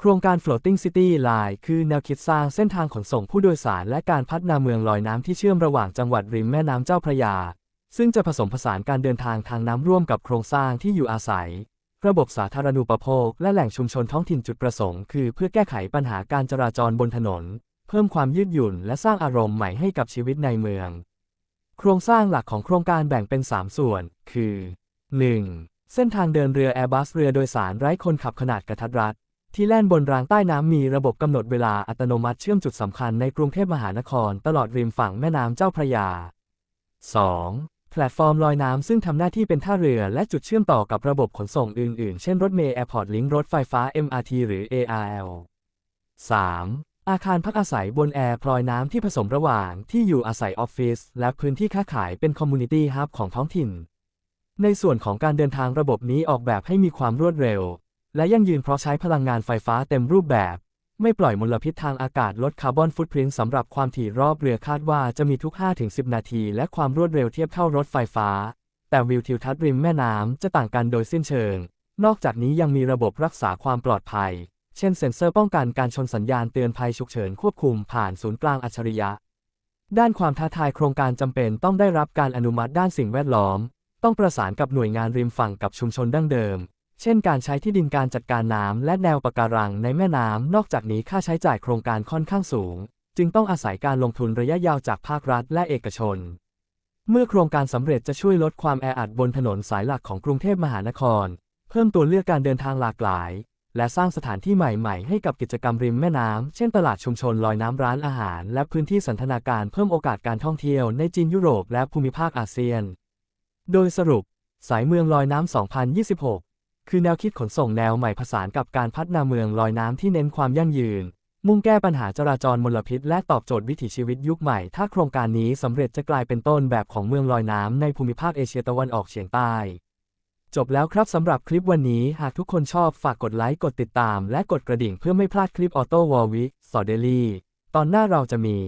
โครงการ Floating City Line คือแนวคิดสร้างเส้นทางขนส่งผู้โดยสารและการพัฒนาเมืองลอยน้ำที่เชื่อมระหว่างจังหวัดริมแม่น้ำเจ้าพระยา ซึ่งจะผสมผสานการเดินทางทางน้ำร่วมกับโครงสร้างที่อยู่อาศัย ระบบสาธารณูปโภค และแหล่งชุมชนท้องถิ่นจุดประสงค์คือเพื่อแก้ไขปัญหาการจราจรบนถนน เพิ่มความยืดหยุ่น และสร้างอารมณ์ใหม่ให้กับชีวิตในเมือง โครงสร้างหลักของโครงการแบ่งเป็น 3 ส่วน คือ 1. เส้นทางเดินเรือ Airbus เรือโดยสารไร้คนขับขนาดกระทัดรัด ที่แล่นบนรางใต้น้ำมีระบบกำหนดเวลาอัตโนมัติเชื่อมจุดสำคัญในกรุงเทพมหานคร ตลอดริมฝั่งแม่น้ำเจ้าพระยา 2. แพลตฟอร์มลอยน้ำซึ่งทำหน้าที่เป็นท่าเรือและจุดเชื่อมต่อกับระบบขนส่งอื่น ๆ เช่นรถเมล์แอร์พอร์ตลิงรถไฟฟ้า MRT หรือ ARL 3. อาคารพักอาศัยบนแอร์พลอยน้ำที่ผสมระหว่างที่อยู่อาศัยออฟฟิศและพื้นที่ค้าขายเป็นคอมมูนิตี้ฮับของท้องถิ่น ในส่วนของการเดินทางระบบนี้ออกแบบให้มีความรวดเร็ว และยั่งยืนเพราะใช้พลังงานไฟฟ้าเต็มรูปแบบ ไม่ปล่อยมลพิษทางอากาศลดคาร์บอนฟุตพิ้นสำหรับความถี่รอบเรือคาดว่าจะมีทุก 5-10 นาที และความรวดเร็วเทียบเท่ารถไฟฟ้า แต่วิวทิวทัศน์ริมแม่น้ำจะต่างกันโดยสิ้นเชิง นอกจากนี้ยังมีระบบรักษาความปลอดภัย เช่นเซ็นเซอร์ป้องกันการชนสัญญาณเตือนภัยฉุกเฉินควบคุมผ่านศูนย์กลางอัจฉริยะ ด้านความท้าทายโครงการจำเป็นต้องได้รับการอนุมัติด้านสิ่งแวดล้อม ต้องประสานกับหน่วยงานริมฝั่งกับชุมชนดั้งเดิม เช่นการใช้ที่ดินการจัดการน้ำและแนวปะการังในแม่น้ำ นอกจากนี้ค่าใช้จ่ายโครงการค่อนข้างสูง จึงต้องอาศัยการลงทุนระยะยาวจากภาครัฐและเอกชน เมื่อโครงการสำเร็จจะช่วยลดความแออัดบนถนนสายหลักของกรุงเทพมหานคร เพิ่มตัวเลือกการเดินทางหลากหลาย และสร้างสถานที่ใหม่ๆ ให้กับกิจกรรมริมแม่น้ำ เช่นตลาดชุมชนลอยน้ำร้านอาหาร และพื้นที่สันทนาการเพิ่มโอกาสการท่องเที่ยวในจีนยุโรปและภูมิภาคอาเซียน โดยสรุป สายเมืองลอยน้ำ 2026 คือแนวคิดขนส่งแนวใหม่ผสานกับการพัฒนาเมืองลอยน้ำที่เน้นความยั่งยืน มุ่งแก้ปัญหาจราจรมลพิษ และตอบโจทย์วิถีชีวิตยุคใหม่ ถ้าโครงการนี้สำเร็จจะกลายเป็นต้นแบบของเมืองลอยน้ำในภูมิภาคเอเชียตะวันออกเฉียงใต้ จบแล้วครับสำหรับคลิปวันนี้ หากทุกคนชอบฝากกดไลค์ กดติดตาม และกดกระดิ่งเพื่อไม่พลาดคลิปออโต้วอลวิสอเดลี่ตอนหน้าเราจะมี